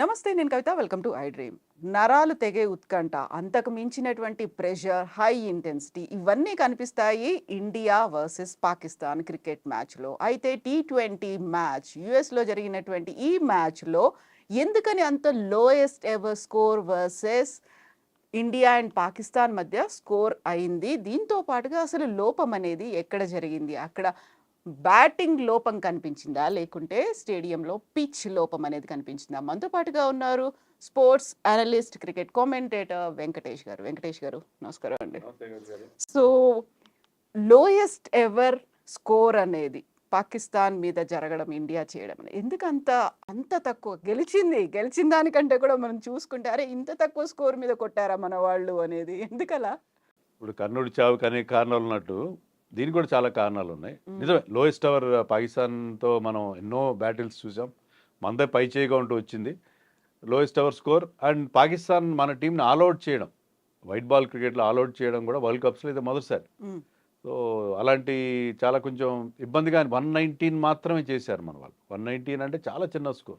నమస్తే నేను Kavitha. Welcome to I dream. నరాలు తెగే ఉత్కంఠ అంతకు మించినటువంటి ప్రెషర్ హై ఇంటెన్సిటీ ఇవన్నీ కనిపిస్తాయి ఇండియా వర్సెస్ పాకిస్తాన్ క్రికెట్ మ్యాచ్లో. అయితే టీ ట్వంటీ మ్యాచ్ యుఎస్లో జరిగినటువంటి ఈ మ్యాచ్లో ఎందుకని అంత lowest ever score versus India and Pakistan మధ్య స్కోర్ అయింది? దీంతో పాటుగా అసలు లోపం అనేది ఎక్కడ జరిగింది? అక్కడ బ్యాటింగ్ లోపం కనిపించిందా? లేకుంటే స్టేడియంలో పిచ్ లోపం అనేది కనిపించిందా? మనతో పాటుగా ఉన్నారు sports analyst cricket commentator Venkatesh garu. Venkatesh garu నమస్కారం అండి. సో లోయెస్ట్ ఎవర్ స్కోర్ అనేది పాకిస్తాన్ మీద జరగడం ఇండియా చేయడం అనేది ఎందుకు అంత అంత తక్కువ? గెలిచింది గెలిచిన దానికంటే కూడా మనం చూసుకుంటే అరే ఇంత తక్కువ స్కోర్ మీద కొట్టారా మన వాళ్ళు అనేది? ఎందుకలా? ఇప్పుడు కర్ణుడి చావుకి అనేక కారణాలు ఉన్నట్టు దీనికి కూడా చాలా కారణాలు ఉన్నాయి. నిజమే లోయెస్ట్ అవర్ పాకిస్తాన్తో మనం ఎన్నో బ్యాటిల్స్ చూసాం. మనదే పై చేయిగా ఉంటూ వచ్చింది. Lowest ever score and Pakistan మన టీంని ఆల్అౌట్ చేయడం. వైట్ బాల్ క్రికెట్లో ఆల్అౌట్ చేయడం కూడా వరల్డ్ కప్స్లో ఇది మొదటిసారి. సో అలాంటి చాలా కొంచెం ఇబ్బందిగా వన్ నైన్టీన్ మాత్రమే చేశారు మన వాళ్ళు. వన్ నైన్టీన్ అంటే చాలా చిన్న స్కోర్.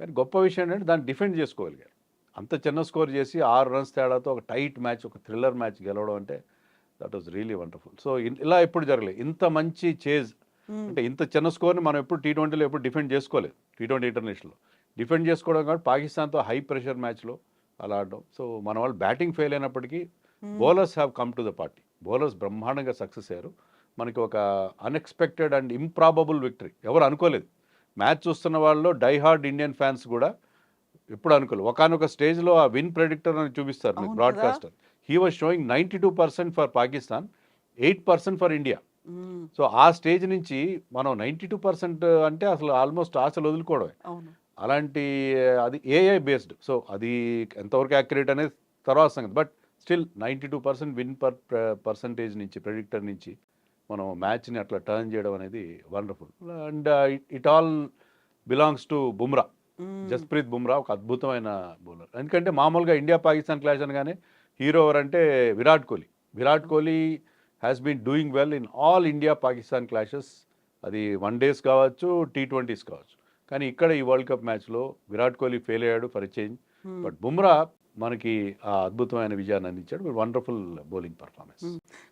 కానీ గొప్ప విషయం ఏంటంటే దాన్ని డిఫెండ్ చేసుకోగలిగారు. అంత చిన్న స్కోర్ చేసి ఆరు రన్స్ తేడాతో ఒక టైట్ మ్యాచ్ ఒక థ్రిల్లర్ మ్యాచ్ గెలవడం అంటే that was really wonderful so ఇలా ఎప్పుడు జరగలేదు. ఇంత మంచి చేజ్ మ్మ్. అంటే ఇంత చిన్న స్కోర్ని మనం ఎప్పుడు టీ ట్వంటీలో ఎప్పుడు డిఫెండ్ చేసుకోలేదు. T twenty ఇంటర్నేషనల్లో. డిఫెండ్ చేసుకోవడం కాబట్టి పాకిస్తాన్తో హై ప్రెషర్ మ్యాచ్లో అలా ఆడడం. సో మన వాళ్ళు బ్యాటింగ్ ఫెయిల్ అయినప్పటికీ bowlers have come to the party. Bowlers బ్రహ్మాండంగా సక్సెస్ అయ్యారు. మనకి ఒక అన్ఎక్స్పెక్టెడ్ అండ్ ఇంప్రాబబుల్ విక్టరీ. ఎవరు అనుకోలేదు. మ్యాచ్ చూస్తున్న వాళ్ళలో డై హార్డ్ ఇండియన్ ఫ్యాన్స్ కూడా ఎప్పుడు అనుకోలేదు. ఒకనొక స్టేజ్లో ఆ విన్ ప్రెడిక్టర్ అని చూపిస్తారు మీకు broadcaster. He was showing ninety two percent for Pakistan eight percent for India. So ఆ స్టేజ్ నుంచి మనం నైంటీ టూ పర్సెంట్ అంటే అసలు ఆల్మోస్ట్ ఆశలు వదులుకోవడమే. అలాంటి అది ఏఐ బేస్డ్ సో అది ఎంతవరకు యాక్యురేట్ అనేది తర్వాత సంగతి. But still ninety two percent win per percentage నుంచి ప్రెడిక్టర్ నుంచి మనం మ్యాచ్ని అట్లా టర్న్ చేయడం అనేది wonderful and it all belongs to Bumrah. Jasprit Bumrah ఒక అద్భుతమైన బౌలర్ ఎందుకంటే మామూలుగా ఇండియా పాకిస్తాన్ క్లాష్ అనగానే హీరో ఎవరు అంటే Virat Kohli. Virat Kohli has been doing well in all India Pakistan clashes అది వన్ డేస్ కావచ్చు టీ ట్వంటీస్ కావచ్చు. కానీ ఇక్కడ ఈ వరల్డ్ కప్ మ్యాచ్లో విరాట్ కోహ్లీ ఫెయిల్ అయ్యాడు ఫర్ చేంజ్. బట్ బుమ్రా మనకి ఆ అద్భుతమైన విజయాన్ని అందించాడు వండర్ఫుల్ బౌలింగ్ పర్ఫార్మెన్స్.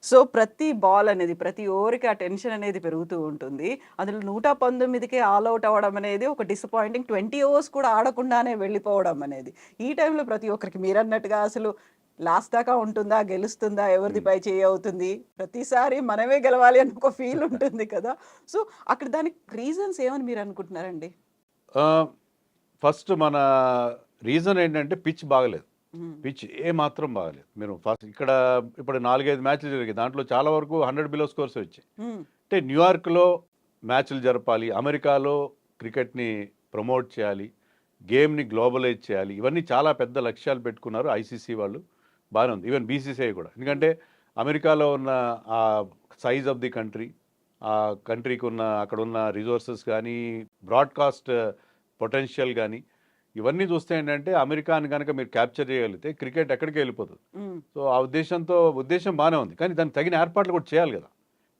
సో ప్రతి బాల్ అనేది ప్రతి ఓవర్కి ఆ టెన్షన్ అనేది పెరుగుతూ ఉంటుంది. అందులో నూట పంతొమ్మిదికే ఆల్ అవుట్ అవ్వడం అనేది ఒక డిసప్పాయింటింగ్ ట్వంటీ ఓవర్స్ కూడా ఆడకుండానే వెళ్ళిపోవడం అనేది. ఈ టైంలో ప్రతి ఒక్కరికి మీరు అన్నట్టుగా అసలు లాస్ట్ దాకా ఉంటుందా గెలుస్తుందా ఎవరిది పై చేయి అవుతుంది? ప్రతిసారి మనమే గెలవాలి అని ఒక ఫీల్ ఉంటుంది కదా. సో అక్కడ దానికి రీజన్స్ ఏమని మీరు అనుకుంటున్నారండి? ఫస్ట్ మన రీజన్ ఏంటంటే పిచ్ బాగలేదు. పిచ్ ఏ మాత్రం బాగలేదు. మీరు ఫస్ట్ ఇక్కడ ఇప్పుడు నాలుగైదు మ్యాచ్లు జరిగాయి. దాంట్లో చాలా వరకు హండ్రెడ్ బిలో స్కోర్స్ వచ్చాయి. అంటే న్యూయార్క్లో మ్యాచ్లు జరపాలి అమెరికాలో క్రికెట్ని ప్రమోట్ చేయాలి గేమ్ని గ్లోబలైజ్ చేయాలి. ఇవన్నీ చాలా పెద్ద లక్ష్యాలు పెట్టుకున్నారు ఐసీసీ వాళ్ళు. బాగానే ఉంది. ఈవెన్ బీసీసీఐ కూడా. ఎందుకంటే అమెరికాలో ఉన్న ఆ సైజ్ ఆఫ్ ది కంట్రీ ఆ కంట్రీకి ఉన్న అక్కడ ఉన్న రిసోర్సెస్ కానీ బ్రాడ్కాస్ట్ పొటెన్షియల్ కానీ ఇవన్నీ చూస్తే ఏంటంటే అమెరికాని కనుక మీరు క్యాప్చర్ చేయగలిగితే క్రికెట్ ఎక్కడికి వెళ్ళిపోతుంది. సో ఆ ఉద్దేశంతో ఉద్దేశం బాగానే ఉంది. కానీ దానికి తగిన ఏర్పాట్లు కూడా చేయాలి కదా.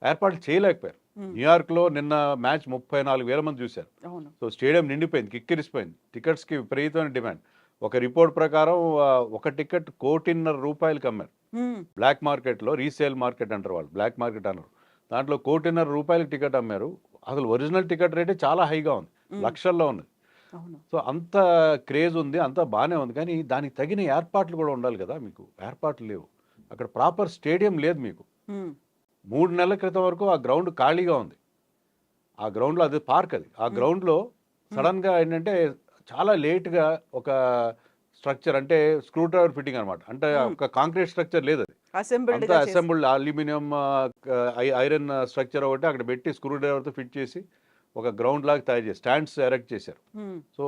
ఏర్పాట్లు చేయలేకపోయారు. న్యూయార్క్లో నిన్న మ్యాచ్ ముప్పై నాలుగు వేల మంది చూశారు. సో స్టేడియం నిండిపోయింది కిక్కిరిసిపోయింది. టికెట్స్కి విపరీతమైన డిమాండ్. ఒక రిపోర్ట్ ప్రకారం ఒక టికెట్ కోటిన్నర రూపాయలకి అమ్మారు. మ్మ్. బ్లాక్ మార్కెట్లో రీసేల్ మార్కెట్ అంటారు వాళ్ళు బ్లాక్ మార్కెట్ అన్నారు. దాంట్లో కోటిన్నర రూపాయలకి టికెట్ అమ్మారు. అసలు ఒరిజినల్ టికెట్ రేటే చాలా హైగా ఉంది. లక్షల్లో ఉంది. సో అంత క్రేజ్ ఉంది అంత బాగానే ఉంది. కానీ దానికి తగిన ఏర్పాట్లు కూడా ఉండాలి కదా మీకు ఏర్పాట్లు లేవు. అక్కడ ప్రాపర్ స్టేడియం లేదు మీకు. మూడు నెలల క్రితం వరకు ఆ గ్రౌండ్ ఖాళీగా ఉంది. ఆ గ్రౌండ్లో అది పార్క్ అది. ఆ గ్రౌండ్లో సడన్గా ఏంటంటే చాలా లేట్గా ఒక స్ట్రక్చర్ అంటే స్క్రూ డ్రైవర్ ఫిట్టింగ్ అనమాట అంటే. ఒక కాంక్రీట్ స్ట్రక్చర్ లేదు అది. అంతా అసెంబుల్డ్ అల్యూమినియం ఐరన్ స్ట్రక్చర్ ఒకటి అక్కడ పెట్టి స్క్రూ డ్రైవర్తో ఫిట్ చేసి ఒక గ్రౌండ్ లాగా తయారు చేసి స్టాండ్స్ ఎరెక్ట్ చేశారు. సో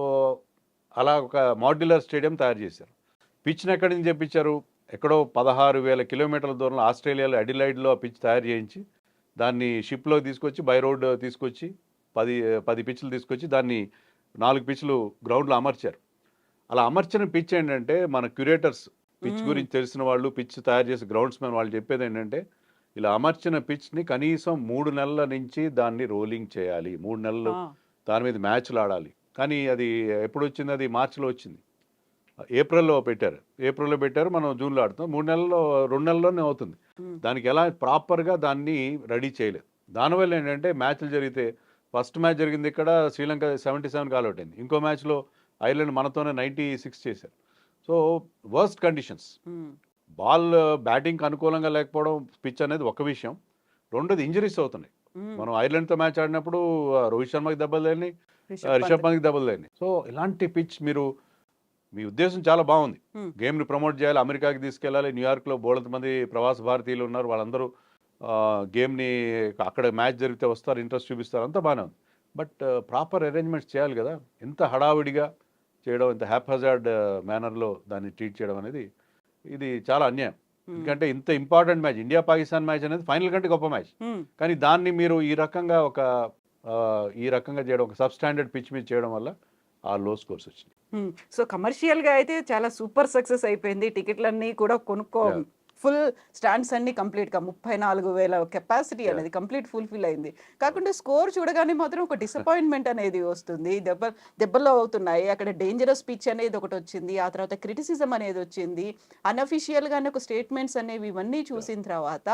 అలా ఒక మాడ్యులర్ స్టేడియం తయారు చేశారు. పిచ్ని ఎక్కడి నుంచి చెప్పించారు ఎక్కడో పదహారు వేల కిలోమీటర్ల దూరంలో ఆస్ట్రేలియాలో అడిలైడ్లో పిచ్ తయారు చేయించి దాన్ని షిప్లో తీసుకొచ్చి బై రోడ్ తీసుకొచ్చి పది పది పిచ్లు తీసుకొచ్చి దాన్ని నాలుగు పిచ్లు గ్రౌండ్లో అమర్చారు. అలా అమర్చిన పిచ్ ఏంటంటే మన క్యూరేటర్స్ పిచ్. గురించి తెలిసిన వాళ్ళు పిచ్ తయారు చేసి గ్రౌండ్స్ మ్యాన్ వాళ్ళు చెప్పేది ఏంటంటే ఇలా అమర్చిన పిచ్ని కనీసం మూడు నెలల నుంచి దాన్ని రోలింగ్ చేయాలి. మూడు నెలలు దాని మీద మ్యాచ్లు ఆడాలి. కానీ అది ఎప్పుడు వచ్చింది? అది మార్చిలో వచ్చింది. ఏప్రిల్లో పెట్టారు. ఏప్రిల్లో పెట్టారు మనం జూన్లో ఆడుతాం మూడు నెలల్లో రెండు నెలల్లోనే అవుతుంది. దానికి ఎలా ప్రాపర్గా దాన్ని రెడీ చేయలేదు. దానివల్ల ఏంటంటే మ్యాచ్లు జరిగితే ఫస్ట్ మ్యాచ్ జరిగింది ఇక్కడ Sri Lanka seventy seven all out అయింది ఇంకో మ్యాచ్లో ఐర్లాండ్ మనతోనే నైంటీ సిక్స్ చేశారు సో వర్స్ట్ కండిషన్స్ మ్మ్. బాల్ బ్యాటింగ్కి అనుకూలంగా లేకపోవడం పిచ్ అనేది ఒక విషయం రెండోది ఇంజరీస్ అవుతున్నాయి మ్మ్. మనం ఐర్లాండ్తో మ్యాచ్ ఆడినప్పుడు రోహిత్ శర్మకి దెబ్బలు తగిలినాయి రిషబ్. పంత్కి దెబ్బలు తగిలినాయి సో ఇలాంటి పిచ్ మీరు మీ ఉద్దేశం చాలా బాగుంది Hmm. గేమ్ని ప్రమోట్ చేయాలి అమెరికాకి తీసుకెళ్ళాలి న్యూయార్క్లో బోళంత మంది ప్రవాస భారతీయులు ఉన్నారు వాళ్ళందరూ గేమ్ని అక్కడ మ్యాచ్ జరిగితే వస్తారు ఇంట్రెస్ట్ చూపిస్తారు అంతా బాగానే ఉంది బట్ ప్రాపర్ అరేంజ్మెంట్స్ చేయాలి కదా ఎంత హడావిడిగా చేయడం ఇంత హ్యాప్హజార్డ్ మేనర్లో దాన్ని ట్రీట్ చేయడం అనేది ఇది చాలా అన్యాయం. ఎందుకంటే ఇంత important match India Pakistan match అనేది ఫైనల్ కంటే గొప్ప మ్యాచ్. కానీ దాన్ని మీరు ఈ రకంగా ఒక ఈ రకంగా చేయడం ఒక సబ్ స్టాండర్డ్ పిచ్ మీద చేయడం వల్ల ఆ లో స్కోర్స్ వచ్చినాయి మ్మ్. సో కమర్షియల్గా అయితే చాలా సూపర్ సక్సెస్ అయిపోయింది టికెట్లన్నీ కూడా కొనుక్కో. ఫుల్ స్టాండ్స్ అన్ని కంప్లీట్గా ముప్పై నాలుగు వేల కెపాసిటీ. అనేది కంప్లీట్ ఫుల్ఫిల్ అయింది. కాకుండా స్కోర్ చూడగానే మాత్రం ఒక డిసప్పాయింట్మెంట్ అనేది వస్తుంది. దెబ్బ దెబ్బలు అవుతున్నాయి. అక్కడ డేంజరస్ పిచ్ అనేది ఒకటి వచ్చింది. ఆ తర్వాత క్రిటిసిజం అనేది వచ్చింది. అన్అఫిషియల్ గానే ఒక స్టేట్మెంట్స్ అనేవి ఇవన్నీ చూసిన తర్వాత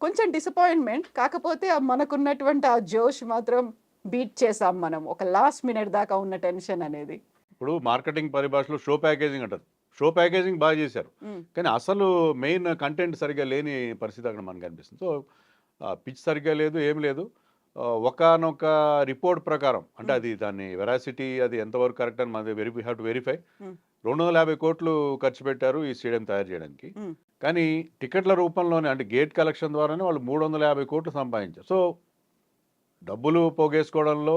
కొంచెం డిసప్పాయింట్మెంట్ కాకపోతే మనకున్నటువంటి ఆ జోష్ మాత్రం బీట్ చేసాం మనం. ఒక లాస్ట్ మినిట్ దాకా ఉన్న టెన్షన్ అనేది. ఇప్పుడు మార్కెటింగ్ పరిభాషలో షో ప్యాకేజింగ్ అంటారు. షో ప్యాకేజింగ్ బాగా చేశారు. కానీ అసలు మెయిన్ కంటెంట్ సరిగ్గా లేని పరిస్థితి అక్కడ మనకు అనిపిస్తుంది. సో పిచ్ సరిగ్గా లేదు ఏం లేదు. ఒకనొక రిపోర్ట్ ప్రకారం అంటే అది దాన్ని వెరాసిటీ అది ఎంతవరకు కరెక్ట్ అని మనది వెరిఫై హ్యావ్ టు వెరిఫై. రెండు వందల యాభై కోట్లు ఖర్చు పెట్టారు ఈ స్టేడియం తయారు చేయడానికి. కానీ టికెట్ల రూపంలోనే అంటే గేట్ కలెక్షన్ ద్వారానే వాళ్ళు మూడు వందల యాభై కోట్లు సంపాదించారు. సో డబ్బులు పోగేసుకోవడంలో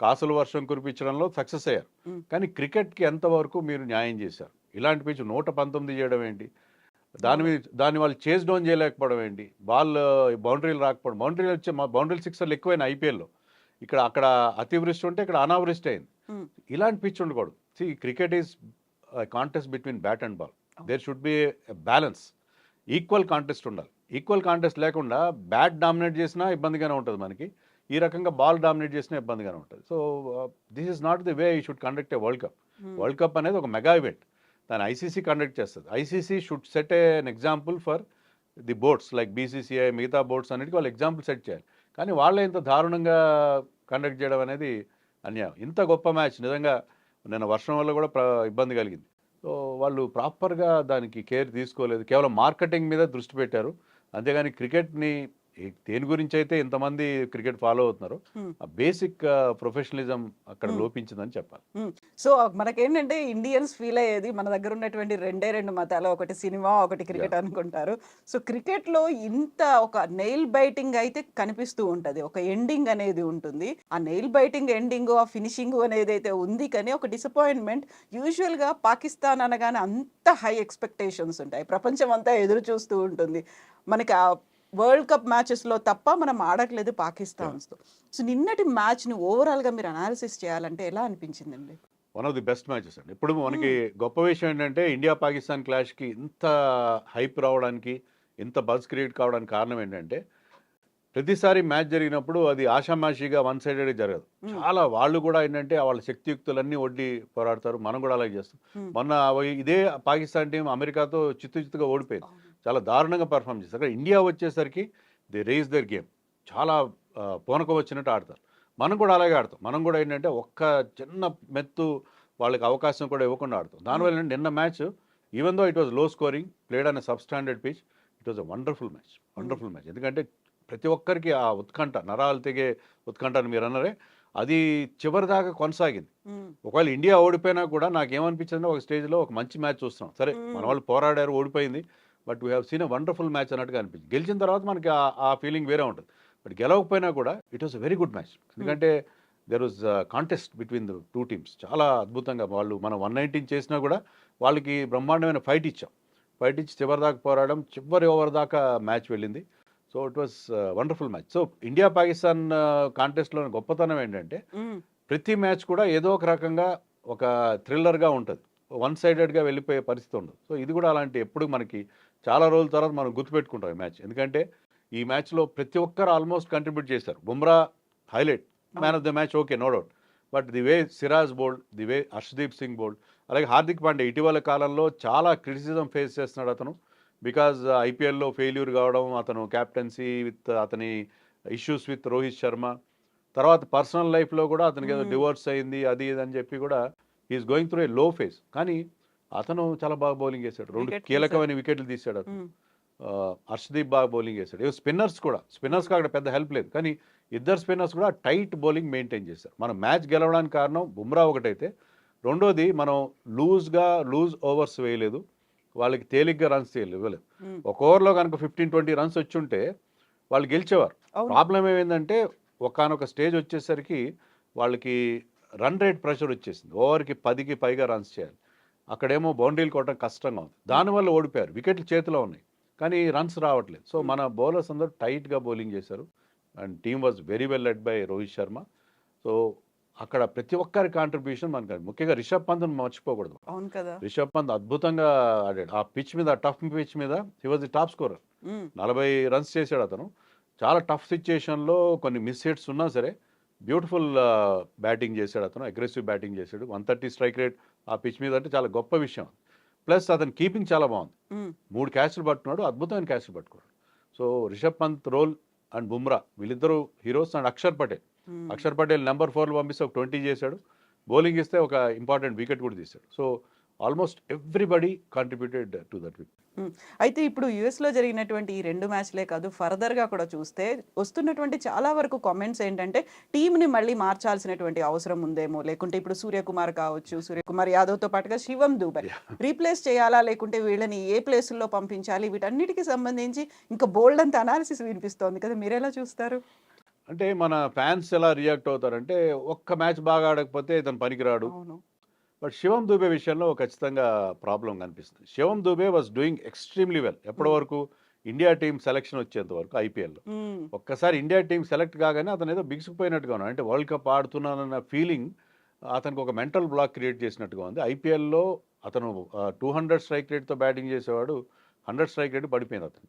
కాసులు వర్షం కురిపించడంలో సక్సెస్ అయ్యారు. కానీ క్రికెట్కి ఎంతవరకు మీరు న్యాయం చేశారు? ఇలాంటి పిచ్ నూట పంతొమ్మిది చేయడం ఏంటి? దాని మీద దాన్ని వాళ్ళు చేజ్ డౌన్ చేయలేకపోవడం ఏంటి? బాల్ బౌండరీలు రాకపోవడం బౌండరీలు వచ్చే బౌండరీ సిక్సర్లు ఎక్కువైన ఐపీఎల్లో. ఇక్కడ అక్కడ అతివృష్టి ఉంటే ఇక్కడ అనావృష్టి అయింది. ఇలాంటి పిచ్ ఉండకూడదు. See cricket is contest between bat and ball. There should be balance. Equal contest ఉండాలి. ఈక్వల్ కాంటెస్ట్ లేకుండా బ్యాట్ డామినేట్ చేసినా ఇబ్బందిగానే ఉంటుంది మనకి. ఈ రకంగా బాల్ డామినేట్ చేసినా ఇబ్బందిగానే ఉంటుంది. So this is not the way you should conduct a world cup. World cup అనేది ఒక మెగా ఈవెంట్. దాన్ని ఐసీసీ కండక్ట్ చేస్తుంది. ICC should set a an example for the boards like BCCI మిగతా boards అన్నిటికీ వాళ్ళు ఎగ్జాంపుల్ సెట్ చేయాలి. కానీ వాళ్ళే ఇంత దారుణంగా కండక్ట్ చేయడం అనేది అన్యాయం. ఇంత గొప్ప మ్యాచ్ నిజంగా నిన్న వర్షం వల్ల కూడా ఇబ్బంది కలిగింది. సో వాళ్ళు ప్రాపర్గా దానికి కేర్ తీసుకోలేదు. కేవలం మార్కెటింగ్ మీద దృష్టి పెట్టారు. అంతేగాని క్రికెట్ని దేని గురించి అయితే ఇంతమంది క్రికెట్ ఫాలో అవుతున్నారు. ఆ బేసిక్ ప్రొఫెషనలిజం అక్కడ. లోపించిందని చెప్పాలి. సో మనకేంటంటే ఇండియన్స్ ఫీల్ అయ్యేది మన దగ్గర ఉన్నటువంటి రెండే రెండు మతాలు ఒకటి సినిమా ఒకటి క్రికెట్ అనుకుంటారు. సో క్రికెట్లో ఇంత ఒక నెయిల్ బైటింగ్ అయితే కనిపిస్తూ ఉంటది. ఒక ఎండింగ్ అనేది ఉంటుంది. ఆ నెయిల్ బైటింగ్ ఎండింగ్ ఆ ఫినిషింగ్ అనేది అయితే ఉంది. కానీ ఒక డిసప్పాయింట్మెంట్ యూజువల్గా పాకిస్తాన్ అనగానే అంత హై ఎక్స్పెక్టేషన్స్ ఉంటాయి. ప్రపంచం అంతా ఎదురు చూస్తూ ఉంటుంది. మనకి ఆ వరల్డ్ కప్ మ్యాచెస్లో తప్ప మనం ఆడట్లేదు పాకిస్తాన్స్తో. సో నిన్నటి మ్యాచ్ని ఓవరాల్గా మీరు అనాలిసిస్ చేయాలంటే ఎలా అనిపించిందండి? One of the best matches అండి. ఇప్పుడు మనకి గొప్ప విషయం ఏంటంటే ఇండియా పాకిస్తాన్ క్లాష్కి ఇంత హైప్ రావడానికి ఇంత బజ్ క్రియేట్ కావడానికి కారణం ఏంటంటే ప్రతిసారి మ్యాచ్ జరిగినప్పుడు అది ఆషామాషిగా వన్ సైడెడ్ జరగదు. Hmm. చాలా వాళ్ళు కూడా ఏంటంటే వాళ్ళ శక్తియుక్తులన్నీ వడ్డీ పోరాడతారు. మనం కూడా అలాగే చేస్తాం. Hmm. మొన్న ఇదే పాకిస్తాన్ టీం అమెరికాతో చిత్తు చిత్తుగా ఓడిపోయింది. చాలా దారుణంగా పర్ఫామ్ చేస్తారు అక్కడ ఇండియా వచ్చేసరికి దే రేస్ దర్ గేమ్ చాలా పూనకం వచ్చినట్టు ఆడతారు. మనం కూడా అలాగే ఆడతాం. మనం కూడా ఏంటంటే ఒక్క చిన్న మెత్తు వాళ్ళకి అవకాశం కూడా ఇవ్వకుండా ఆడతాం. దానివల్ల ఏంటంటే నిన్న match even though it was low scoring played అనే sub standard pitch it was a wonderful match wonderful match ఎందుకంటే ప్రతి ఒక్కరికి ఆ ఉత్కంఠ నరాలు తెగే ఉత్కంఠ అని మీరు అన్నారే అది చివరి దాకా కొనసాగింది. మ్మ్. ఒకవేళ ఇండియా ఓడిపోయినా కూడా నాకు ఏమనిపించింది ఒక స్టేజ్లో ఒక మంచి మ్యాచ్ చూస్తున్నాం. సరే Hmm. మన వాళ్ళు పోరాడారు ఓడిపోయింది. But we have seen a wonderful match అన్నట్టుగా అనిపించింది. గెలిచిన తర్వాత మనకి ఆ- ఫీలింగ్ వేరే ఉంటుంది. బట్ గెలవకపోయినా కూడా it was a very good match ఎందుకంటే there was contest between the two teams చాలా అద్భుతంగా వాళ్ళు మనం వన్ నైన్టీన్ చేసినా కూడా వాళ్ళకి బ్రహ్మాండమైన ఫైట్ ఇచ్చాం. ఫైట్ ఇచ్చి చివరి దాకా పోరాడడం చివరి ఓవర్ దాకా మ్యాచ్ వెళ్ళింది. So it was wonderful match so India Pakistan కాంటెస్ట్లో గొప్పతనం ఏంటంటే మ్మ్. ప్రతి మ్యాచ్ కూడా ఏదో ఒక రకంగా ఒక థ్రిల్లర్గా ఉంటుంది. వన్ సైడెడ్గా వెళ్ళిపోయే పరిస్థితి ఉండదు. సో ఇది కూడా అలాంటి ఎప్పుడు మనకి చాలా రోజుల తర్వాత మనం గుర్తుపెట్టుకుంటాం ఈ మ్యాచ్. ఎందుకంటే ఈ మ్యాచ్లో ప్రతి ఒక్కరు ఆల్మోస్ట్ కంట్రిబ్యూట్ చేశారు. Bumrah highlight man of the match okay no doubt but the way Siraj bowled the way Harshdeep Singh bowled అలాగే హార్దిక్ పాండే ఇటీవల కాలంలో చాలా క్రిటిసిజం ఫేస్ చేస్తున్నాడు అతను. బికాజ్ ఐపీఎల్లో ఫెయిల్యూర్ కావడం అతను క్యాప్టెన్సీ విత్ అతని ఇష్యూస్ విత్ రోహిత్ శర్మ. తర్వాత పర్సనల్ లైఫ్లో కూడా అతనికి ఏదో. డివోర్స్ అయింది అది ఇది అని చెప్పి కూడా ఈజ్ గోయింగ్ త్రూ ఏ లో ఫేస్ కానీ అతను చాలా బాగా బౌలింగ్ వేశాడు రెండు కీలకమైన వికెట్లు తీశాడు అతను. హర్షదీప్ బాగా బౌలింగ్ చేశాడు. ఇవి స్పిన్నర్స్ కూడా. స్పిన్నర్స్కి అక్కడ పెద్ద హెల్ప్ లేదు. కానీ ఇద్దరు స్పిన్నర్స్ కూడా టైట్ బౌలింగ్ మెయింటైన్ చేశారు. మనం మ్యాచ్ గెలవడానికి కారణం బుమ్రా ఒకటైతే. రెండోది మనం లూజ్గా లూజ్ ఓవర్స్ వేయలేదు. వాళ్ళకి తేలిగ్గా రన్స్ చేయలేదు ఇవ్వలేదు. ఒక ఓవర్లో కనుక ఫిఫ్టీన్ ట్వంటీ రన్స్ వచ్చి ఉంటే వాళ్ళు గెలిచేవారు. ప్రాబ్లం ఏమైందంటే ఒకనొక స్టేజ్ వచ్చేసరికి వాళ్ళకి రన్ రేట్ ప్రెషర్ వచ్చేసింది. ఓవర్కి పదికి పైగా రన్స్ చేయాలి. అక్కడేమో బౌండరీలు కొట్టడం కష్టంగా ఉంది. దానివల్ల ఓడిపోయారు. వికెట్లు చేతిలో ఉన్నాయి. కానీ రన్స్ రావట్లేదు. సో మన బౌలర్స్ అందరూ టైట్గా బౌలింగ్ చేశారు. And team was very well led by Rohit Sharma. So అక్కడ ప్రతి ఒక్కరి కాంట్రిబ్యూషన్ మనకు ముఖ్యంగా రిషబ్ పంత్ని మర్చిపోకూడదు. అవును కదా. రిషబ్ పంత్ అద్భుతంగా ఆడాడు. ఆ పిచ్ మీద టఫ్ పిచ్ మీద he was the top scorer నలభై రన్స్ చేశాడు అతను. చాలా టఫ్ సిచ్యుయేషన్లో కొన్ని మిస్ హిట్స్ ఉన్నా సరే బ్యూటిఫుల్ బ్యాటింగ్ చేశాడు అతను. అగ్రెసివ్ బ్యాటింగ్ చేశాడు. వన్ థర్టీ స్ట్రైక్ రేట్ ఆ పిచ్ మీద అంటే చాలా గొప్ప విషయం. ప్లస్ అతని కీపింగ్ చాలా బాగుంది. మూడు క్యాచ్లు పట్టుకున్నాడు అద్భుతమైన క్యాచ్లు పట్టుకున్నాడు. So Rishabh Pant role and Bumrah వీళ్ళిద్దరూ heroes and Axar Patel. Axar Patel number ఫోర్లో పంపిస్తే ఒక ట్వంటీ చేశాడు. బౌలింగ్ ఇస్తే ఒక ఇంపార్టెంట్ వికెట్ కూడా తీశాడు. So almost everybody contributed to that um, అయితే ఇప్పుడు US లో జరిగినటువంటి ఈ రెండు మ్యాచ్లే కాదు further గా కూడా చూస్తే వస్తున్నటువంటి చాలా వరకు కామెంట్స్ ఏంటంటే టీంని మళ్ళీ మార్చాల్సినటువంటి అవసరం ఉందేమో. లేకుంటే ఇప్పుడు సూర్యకుమార్ కావచ్చు సూర్యకుమార్ యాదవ్తో పాటుగా శివం దూబే. రీప్లేస్ చేయాలా? లేకుంటే వీళ్ళని ఏ ప్లేసుల్లో పంపించాలి? వీటన్నిటికి సంబంధించి ఇంకా బోల్డ్ అంత అనాలిసిస్ వినిపిస్తోంది కదా. మీరెలా చూస్తారు? అంటే మన ఫ్యాన్స్ ఎలా రియాక్ట్ అవుతారంటే ఒక్క మ్యాచ్ బాగా ఆడకపోతే ఇతను పనికిరాడు. బట్ శివం దూబే విషయంలో ఖచ్చితంగా ప్రాబ్లం కనిపిస్తుంది. Shivam Dube was doing extremely well. ఎప్పటి వరకు ఇండియా టీం సెలెక్షన్ వచ్చేంత వరకు ఐపీఎల్లో. ఒక్కసారి ఇండియా టీం సెలెక్ట్ కాగానే అతను ఏదో బిగుసుకుపోయినట్టుగా ఉన్నాడు. అంటే వరల్డ్ కప్ ఆడుతున్నానన్న ఫీలింగ్ అతనికి ఒక మెంటల్ బ్లాక్ క్రియేట్ చేసినట్టుగా ఉంది. ఐపీఎల్లో అతను టూ హండ్రెడ్ స్ట్రైక్ రేట్తో బ్యాటింగ్ చేసేవాడు. హండ్రెడ్ స్ట్రైక్ రేట్ పడిపోయింది అతను.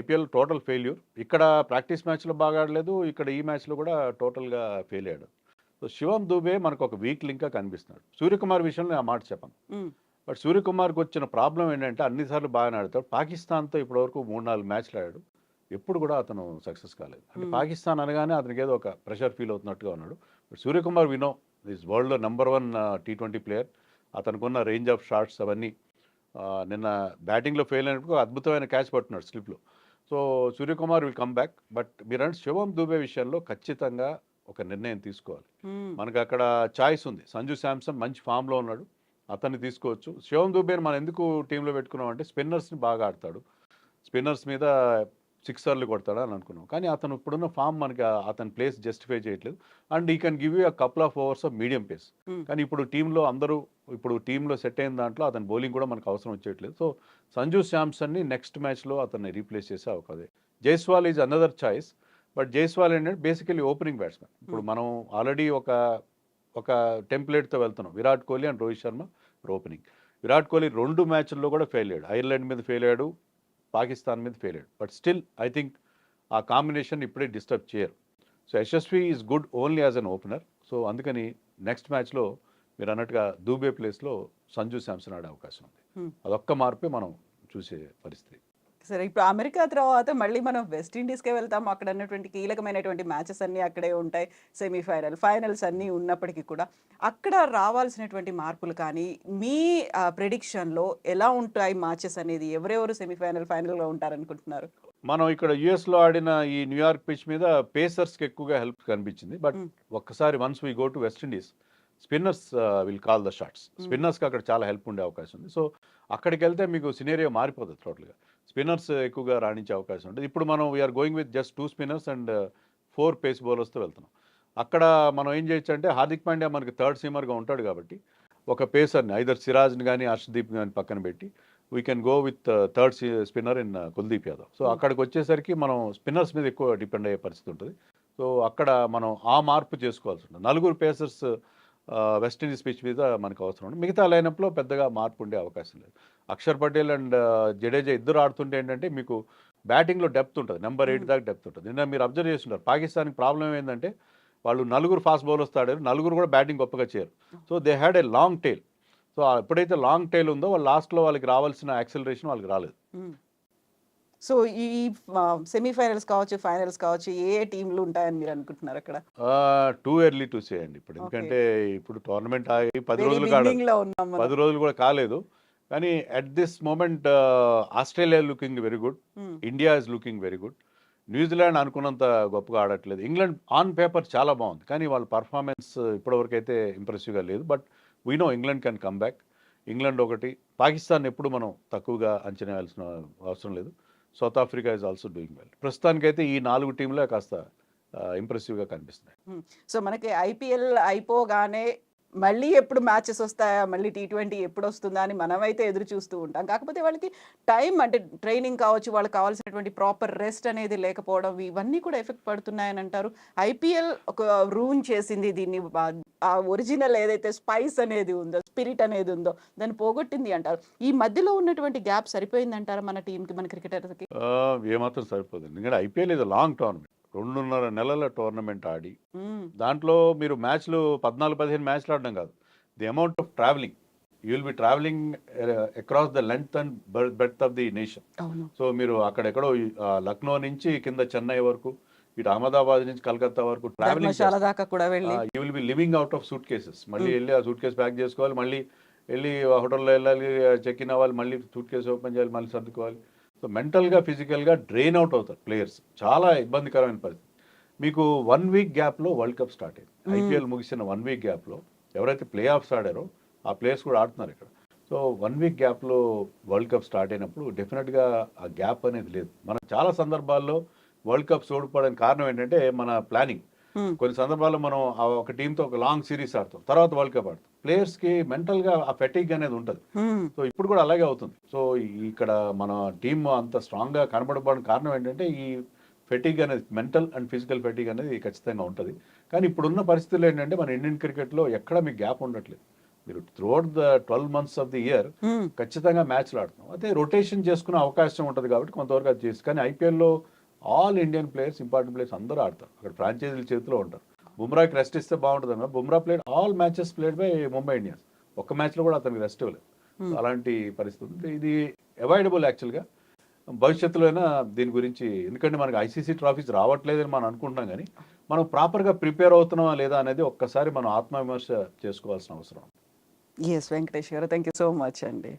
IPL total failure. ఇక్కడ ప్రాక్టీస్ మ్యాచ్లో బాగా ఆడలేదు. ఇక్కడ ఈ మ్యాచ్లో కూడా టోటల్గా ఫెయిల్ అయ్యాడు. సో శివం దూబే మనకు ఒక వీక్ లింక్గా కనిపిస్తున్నాడు. సూర్యకుమార్ విషయంలో నేను ఆ మాట చెప్పాను. బట్ సూర్యకుమార్కి వచ్చిన ప్రాబ్లం ఏంటంటే అన్నిసార్లు బాగానే ఆడతాడు. పాకిస్తాన్తో ఇప్పటివరకు మూడు నాలుగు మ్యాచ్లు ఆడాడు. ఎప్పుడు కూడా అతను సక్సెస్ కాలేదు. అంటే. పాకిస్తాన్ అనగానే అతనికి ఏదో ఒక ప్రెషర్ ఫీల్ అవుతున్నట్టుగా ఉన్నాడు. But Suryakumar we know this వరల్డ్లో number one T twenty player అతనుకున్న range of shots అవన్నీ ఆ, నిన్న బ్యాటింగ్లో ఫెయిల్ అయినప్పుడు అద్భుతమైన క్యాచ్ పట్టున్నాడు స్లిప్లో so Suryakumar will come back but మీరంటే శివం దూబే విషయంలో ఖచ్చితంగా ఒక నిర్ణయం తీసుకోవాలి. మనకు అక్కడ చాయిస్ ఉంది. సంజు శాంసన్ మంచి ఫామ్లో ఉన్నాడు. అతన్ని తీసుకోవచ్చు. శివం దూబేని మనం ఎందుకు టీంలో పెట్టుకున్నాం అంటే స్పిన్నర్స్ని బాగా ఆడతాడు. స్పిన్నర్స్ మీద సిక్సర్లు కొడతాడు అని అనుకున్నాం. కానీ అతను ఇప్పుడున్న ఫామ్ మనకి అతని ప్లేస్ జస్టిఫై చేయట్లేదు. And he can give you a couple of overs of medium pace. కానీ ఇప్పుడు టీంలో అందరూ ఇప్పుడు టీంలో సెట్ అయిన దాంట్లో అతని బౌలింగ్ కూడా మనకు అవసరం వచ్చేయట్లేదు. సో సంజు శాంసన్ని నెక్స్ట్ మ్యాచ్లో అతన్ని రీప్లేస్ చేసే అవకాశం. Jaiswal is another choice but Jaiswal ఏంటంటే బేసికలీ ఓపెనింగ్ బ్యాట్స్మెన్ ఇప్పుడు మనం ఆల్రెడీ ఒక ఒక టెంప్లెట్తో వెళ్తున్నాం. విరాట్ కోహ్లీ అండ్ రోహిత్ శర్మ ఓపెనింగ్ విరాట్ కోహ్లీ రెండు మ్యాచ్ల్లో కూడా ఫెయిల్ అయ్యాడు. ఐర్లాండ్ మీద ఫెయిల్ అయ్యాడు పాకిస్తాన్ మీద ఫెయిల్ అయ్యాడు. బట్ స్టిల్ ఐ థింక్ ఆ కాంబినేషన్ ఇప్పుడే డిస్టర్బ్ చేయరు. So Yashasvi is good only as an opener so అందుకని నెక్స్ట్ మ్యాచ్లో మీరు అన్నట్టుగా దూబే ప్లేస్లో సంజు శాంసన్ ఆడే అవకాశం ఉంది. Hmm. అదొక్క మార్పే మనం చూసే పరిస్థితి. సరే ఇప్పుడు అమెరికా తర్వాత మళ్ళీ మనం వెస్ట్ ఇండీస్కే వెళ్తాం. అక్కడ ఉన్నటువంటి కీలకమైనటువంటి మ్యాచెస్ అన్నీ అక్కడే ఉంటాయి. సెమీఫైనల్ ఫైనల్స్ అన్నీ ఉన్నప్పటికీ కూడా అక్కడ రావాల్సినటువంటి మార్పులు కానీ మీ ప్రెడిక్షన్లో ఎలా ఉంటాయి మ్యాచెస్ అనేది ఎవరెవరు సెమీఫైనల్ ఫైనల్గా ఉంటారనుకుంటున్నారు? మనం ఇక్కడ యుఎస్లో ఆడిన ఈ న్యూయార్క్ పిచ్ మీద పేసర్స్కి ఎక్కువగా హెల్ప్ కనిపించింది. బట్. ఒక్కసారి once we go to West Indies spinners will call the shots. స్పిన్నర్స్కి అక్కడ చాలా హెల్ప్ ఉండే అవకాశం ఉంది. సో అక్కడికి వెళ్తే మీకు సినేరియో మారిపోతుంది టోటల్గా స్పిన్నర్స్ ఎక్కువగా రాణించే అవకాశం ఉంటుంది. ఇప్పుడు మనం we are going with just two spinners and four pace బౌలర్స్తో వెళ్తున్నాం. అక్కడ మనం ఏం చేయొచ్చు అంటే హార్దిక్ పాండ్యా మనకి థర్డ్ సీమర్గా ఉంటాడు కాబట్టి ఒక పేసర్ని ఐదర్ సిరాజ్ని కానీ హర్షదీప్ కానీ పక్కన పెట్టి we can go with third spinner in Kuldeep Yadav. So అక్కడికి వచ్చేసరికి మనం స్పిన్నర్స్ మీద ఎక్కువ డిపెండ్ అయ్యే పరిస్థితి ఉంటుంది. సో అక్కడ మనం ఆ మార్పు చేసుకోవాల్సి ఉంటుంది. నలుగురు పేసర్స్ వెస్టిండీస్ పిచ్ మీద మనకు అవసరం ఉంది. మిగతా లైనప్లో పెద్దగా మార్పు ఉండే అవకాశం లేదు. అక్షర్ పటేల్ అండ్ జడేజా ఇద్దరు ఆడుతుంటే ఏంటంటే మీకు బ్యాటింగ్లో డెప్త్ ఉంటుంది. నెంబర్ ఎయిట్ దాకా డెప్త్ ఉంటుంది. నిన్న మీరు అబ్జర్వ్ చేస్తుంటారు. పాకిస్తాన్కి ప్రాబ్లం ఏంటంటే వాళ్ళు నలుగురు ఫాస్ట్ బౌలర్స్ ఆడారు. నలుగురు కూడా బ్యాటింగ్ గొప్పగా చేయరు. So they had a long tail so ఎప్పుడైతే లాంగ్ టైల్ ఉందో వాళ్ళు లాస్ట్లో వాళ్ళకి రావాల్సిన యాక్సిలరేషన్ వాళ్ళకి రాలేదు. సో ఈ సెమీఫైనల్స్ కావచ్చు ఫైనల్స్ కావచ్చు ఏ టీంలు ఉంటాయని మీరు అనుకుంటున్నారు అక్కడ? టూ ఎర్లీ టు సే అండి. ఇప్పుడు ఎందుకంటే ఇప్పుడు టోర్నమెంట్ ఆగి పది రోజులు. పది రోజులు కూడా కాలేదు. కానీ at this moment Australia looking very good. India is looking very good New Zealand అనుకున్నంత గొప్పగా ఆడట్లేదు. ఇంగ్లాండ్ ఆన్ పేపర్ చాలా బాగుంది. కానీ వాళ్ళ పర్ఫార్మెన్స్ ఇప్పటివరకు అయితే ఇంప్రెసివ్గా లేదు. But we know England can come back England ఒకటి. పాకిస్తాన్ ఎప్పుడు మనం తక్కువగా అంచనా వేయాల్సిన అవసరం లేదు. South Africa is also doing well ప్రస్తుతానికైతే ఈ నాలుగు టీంలే కాస్త ఇంప్రెసివ్గా కనిపిస్తున్నాయి. సో మనకి ఐపీఎల్ అయిపోగానే మళ్ళీ ఎప్పుడు మ్యాచెస్ వస్తాయా? మళ్ళీ టీ ట్వంటీ ఎప్పుడు వస్తుందా అని మనమైతే ఎదురు చూస్తూ ఉంటాం. కాకపోతే వాళ్ళకి టైం అంటే ట్రైనింగ్ కావచ్చు వాళ్ళకి కావాల్సినటువంటి ప్రాపర్ రెస్ట్ అనేది లేకపోవడం ఇవన్నీ కూడా ఎఫెక్ట్ పడుతున్నాయని అంటారు. ఐపీఎల్ ఒక రూన్ చేసింది దీన్ని. ఆ ఒరిజినల్ ఏదైతే స్పైస్ అనేది ఉందో స్పిరిట్ అనేది ఉందో దాన్ని పోగొట్టింది అంటారు. ఈ మధ్యలో ఉన్నటువంటి గ్యాప్ సరిపోయింది అంటారా మన టీంకి మన క్రికెటర్కి ఏమాత్రం సరిపోదు. ఎందుకంటే ఐపీఎల్ ఇది లాంగ్ టర్మ్ రెండున్నర నెలల టోర్నమెంట్ ఆడి దాంట్లో మీరు మ్యాచ్లు పద్నాలుగు పదిహేను మ్యాచ్లు ఆడడం కాదు. The amount of travelling. You will be travelling across the length and breadth of the nation. So మీరు అక్కడెక్కడో లక్నో నుంచి కింద చెన్నై వరకు ఇటు అహ్మదాబాద్ నుంచి కలకత్తా వరకు travelling you will be living out of suitcases. మళ్ళీ వెళ్ళి ఆ సూట్ కేసు ప్యాక్ చేసుకోవాలి. మళ్ళీ వెళ్ళి హోటల్లో వెళ్ళాలి చెక్ ఇన్ అవ్వాలి. మళ్ళీ సూట్ కేసు ఓపెన్ చేయాలి మళ్ళీ సర్దుకోవాలి. సో మెంటల్గా ఫిజికల్గా డ్రైన్ అవుట్ అవుతారు ప్లేయర్స్ చాలా ఇబ్బందికరమైన పరిస్థితి. మీకు వన్ వీక్ గ్యాప్లో వరల్డ్ కప్ స్టార్ట్ అయింది. ఐపీఎల్ ముగిసిన వన్ వీక్ గ్యాప్లో ఎవరైతే ప్లే ఆఫ్స్ ఆడారో ఆ ప్లేయర్స్ కూడా ఆడుతున్నారు ఇక్కడ. సో వన్ వీక్ గ్యాప్లో వరల్డ్ కప్ స్టార్ట్ అయినప్పుడు డెఫినెట్గా ఆ గ్యాప్ అనేది లేదు. మనం చాలా సందర్భాల్లో వరల్డ్ కప్ ఓడిపోవడానికి కారణం ఏంటంటే మన ప్లానింగ్ Hmm. కొన్ని సందర్భాల్లో మనం ఆ ఒక టీంతో ఒక లాంగ్ సిరీస్ ఆడతాం. తర్వాత వరల్డ్ కప్ ఆడతాం. ప్లేయర్స్కి మెంటల్గా ఆ ఫెటిక్ అనేది ఉంటుంది. Hmm. సో ఇప్పుడు కూడా అలాగే అవుతుంది. సో ఇక్కడ మన టీం అంత స్ట్రాంగ్గా కనబడడానికి కారణం ఏంటంటే ఈ ఫెటిక్ అనేది మెంటల్ అండ్ ఫిజికల్ ఫెటిక్ అనేది ఖచ్చితంగా ఉంటుంది. కానీ ఇప్పుడున్న పరిస్థితుల్లో ఏంటంటే మన ఇండియన్ క్రికెట్లో ఎక్కడ మీకు గ్యాప్ ఉండట్లేదు. మీరు throughout the twelve months of the year Hmm. ఖచ్చితంగా మ్యాచ్లు ఆడుతున్నాం. అయితే రొటేషన్ చేసుకునే అవకాశం ఉంటుంది కాబట్టి కొంతవరకు అది చేసి కానీ ఐపీఎల్లో all Indian players important players అందరూ ఆడతారు. అక్కడ ఫ్రాంచైజీల చేతిలో ఉంటారు. బుమ్రాకి రెస్ట్ ఇస్తే బాగుంటుంది అన్న. Bumrah played all matches played by Mumbai Indians ఒక్క మ్యాచ్లో కూడా అతనికి రెస్ట్ ఇవ్వలేదు. So అలాంటి పరిస్థితి ఇది అవాయిడబుల్ యాక్చువల్గా భవిష్యత్తులో అయినా దీని గురించి ఎందుకంటే మనకి ఐసీసీ ట్రాఫీస్ రావట్లేదని మనం అనుకుంటున్నాం కానీ మనం ప్రాపర్గా ప్రిపేర్ అవుతున్నామా లేదా అనేది ఒక్కసారి మనం ఆత్మవిమర్శ చేసుకోవాల్సిన అవసరం. ఎస్ వెంకటేష్ గారు థ్యాంక్ యూ సో మచ్ అండి.